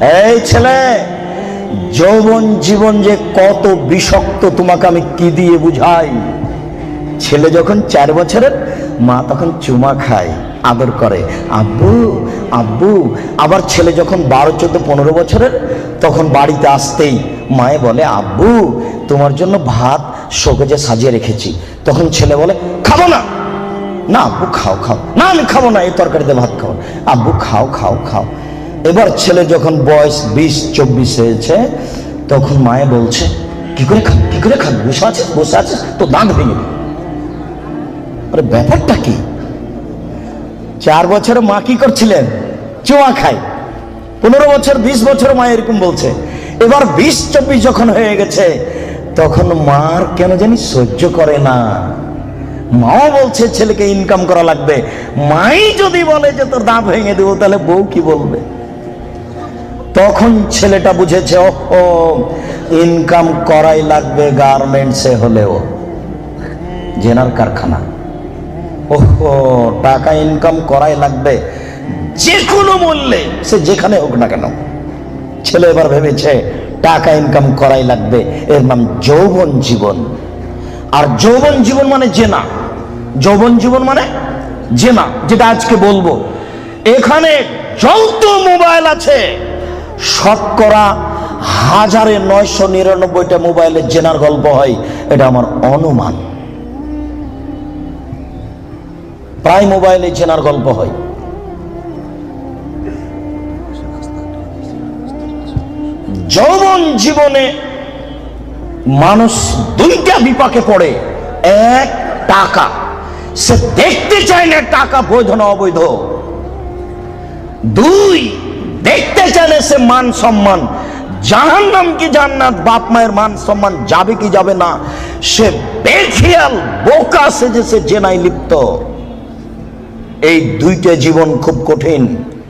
এই ছেলে, যৌবন জীবন যে কত বিষাক্ত তোমাকে আমি কি দিয়ে বুঝাই? ছেলে যখন চার বছরের, মা তখন চুমা খায়, আদর করে। আব্বু আব্বু, আবার ছেলে যখন বারো, চোদ্দ, পনেরো বছরের, তখন বাড়িতে আসতেই মায়ে বলে, আব্বু, তোমার জন্য ভাত শোকেজে সাজিয়ে রেখেছি। তখন ছেলে বলে, খাব না। না, আব্বু, খাও খাও। না, আমি খাব না, এই তরকারিতে ভাত খাও আব্বু, খাও খাও খাও। এবার ছেলে যখন বয়স বিশ, চব্বিশ হয়েছে, তখন মায়ে বলছে, কি করে খা, কি করে খাবি? বসে আছিস? বসে আছিস? তো দাঁত ভেঙে। আরে ব্যাপারটা কি? চার বছরে মা কি করছিলেন? চোয়া খায়। পনেরো বছর, বিশ বছর মা এরকম বলছে। এবার বিশ, চব্বিশ যখন হয়ে গেছে, তখন মার কেন জানি সহ্য করে না। মাও বলছে, ছেলেকে ইনকাম করা লাগবে। মাই যদি বলে যে তোর দাঁত ভেঙে দেবো, তাহলে বউ কি বলবে? তখন ছেলেটা বুঝেছে ও ইনকাম করাই লাগবে গার্মেন্টসে হলেও। জেনার কারখানা। ওহো টাকা ইনকাম করাই লাগবে যে কোনো মূল্যে, সে যেখানে হোক না কেন। ছেলে এবার ভেবেছে, টাকা ইনকাম করাই লাগবে। এর নাম যৌবন জীবন। আর যৌবন জীবন মানে জেনা। যৌবন জীবন মানে জেনা, যেটা আজকে বলব। এখানে যত মোবাইল আছে শতকরা হাজারে নয়শো নিরানব্বইটা মোবাইলের জেনার গল্প হয়, এটা আমার অনুমান। প্রায় মোবাইলে চেনার গল্প হয়। যৌবন জীবনে মানুষ দুইটা বিপাকে পড়ে, এক টাকা। সে দেখতে চায় না টাকা বৈধ না অবৈধ। দুই দেখতে চান এসে মান সম্মান। জাহান নাম কি জান্নাত? বাপ মায়ের মান সম্মান যাবে কি যাবে না? সে বেখেয়াল, বোকা সেজে সে জেনাই লিপ্ত। এই দুইটা জীবন খুব কঠিন।